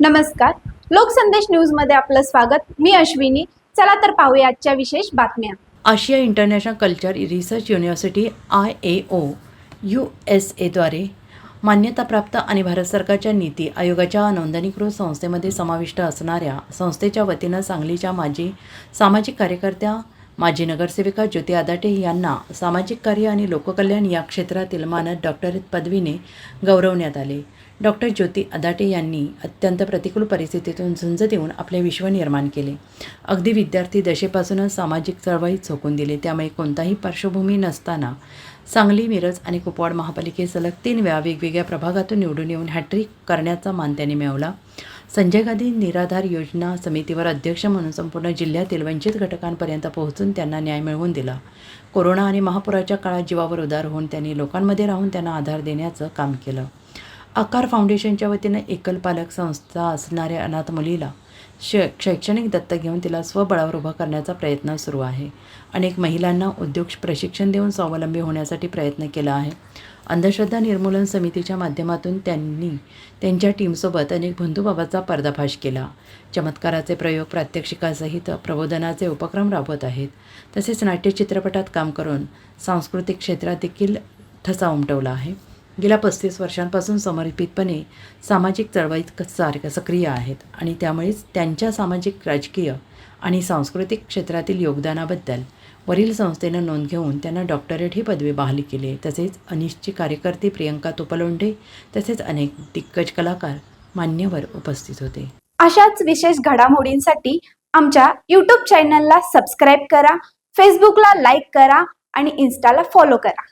नमस्कार. लोकसंदेश न्यूजमध्ये आपलं स्वागत. मी अश्विनी. चला तर पाहूया आजच्या विशेष बातम्या. Asia international culture research university I A O U S एद्वारे मान्यताप्राप्त आणि भारत सरकारच्या नीती आयोगाच्या नोंदणीकृत संस्थेमध्ये समाविष्ट असणाऱ्या संस्थेच्या वतीनं सांगलीच्या माजी सामाजिक कार्यकर्त्या माजी नगरसेविका ज्योती आदाटे यांना सामाजिक कार्य आणि लोककल्याण या क्षेत्रातील मानद डॉक्टरेट पदवीने गौरवण्यात आले. डॉक्टर ज्योती अदाटे यांनी अत्यंत प्रतिकूल परिस्थितीतून झुंज देऊन आपले विश्व निर्माण केले. अगदी विद्यार्थी दशेपासूनच सामाजिक चळवळीत झोकून दिले. त्यामुळे कोणताही पार्श्वभूमी नसताना सांगली मिरज आणि कुपवाड महापालिकेत सलग तीन वेळा वेगवेगळ्या प्रभागातून निवडून येऊन हॅट्रिक करण्याचा मान त्यांनी मिळवला. संजय गांधी निराधार योजना समितीवर अध्यक्ष म्हणून संपूर्ण जिल्ह्यातील वंचित घटकांपर्यंत पोहोचून त्यांना न्याय मिळवून दिला. कोरोना आणि महापुराच्या काळात जीवावर उदार होऊन त्यांनी लोकांमध्ये राहून त्यांना आधार देण्याचं काम केलं. आकार फाउंडेशनच्या वतीनं एकल पालक संस्था असणाऱ्या अनाथ मुलीला श शैक्षणिक दत्तक घेऊन तिला स्वबळावर उभं करण्याचा प्रयत्न सुरू आहे. अनेक महिलांना उद्योग प्रशिक्षण देऊन स्वावलंबी होण्यासाठी प्रयत्न केला आहे. अंधश्रद्धा निर्मूलन समितीच्या माध्यमातून त्यांनी त्यांच्या टीमसोबत अनेक बंधुबाबाचा पर्दाफाश केला. चमत्काराचे प्रयोग प्रात्यक्षिकासहित प्रबोधनाचे उपक्रम राबवत आहेत. तसेच नाट्य चित्रपटात काम करून सांस्कृतिक क्षेत्रात देखील ठसा उमटवला आहे. गेल्या पस्तीस वर्षांपासून समर्पितपणे सामाजिक चळवळीत सार सक्रिय आहेत आणि त्यामुळेच त्यांच्या सामाजिक राजकीय आणि सांस्कृतिक क्षेत्रातील योगदानाबद्दल वरील संस्थेनं नोंद घेऊन त्यांना डॉक्टरेट ही पदवी बहाली केली. तसेच अनिशची कार्यकर्ती प्रियंका तुपलोंडे तसेच अनेक दिग्गज कलाकार मान्यवर उपस्थित होते. अशाच विशेष घडामोडींसाठी आमच्या यूट्यूब चॅनलला सबस्क्राईब करा फेसबुकला लाईक करा आणि इन्स्टाला फॉलो करा.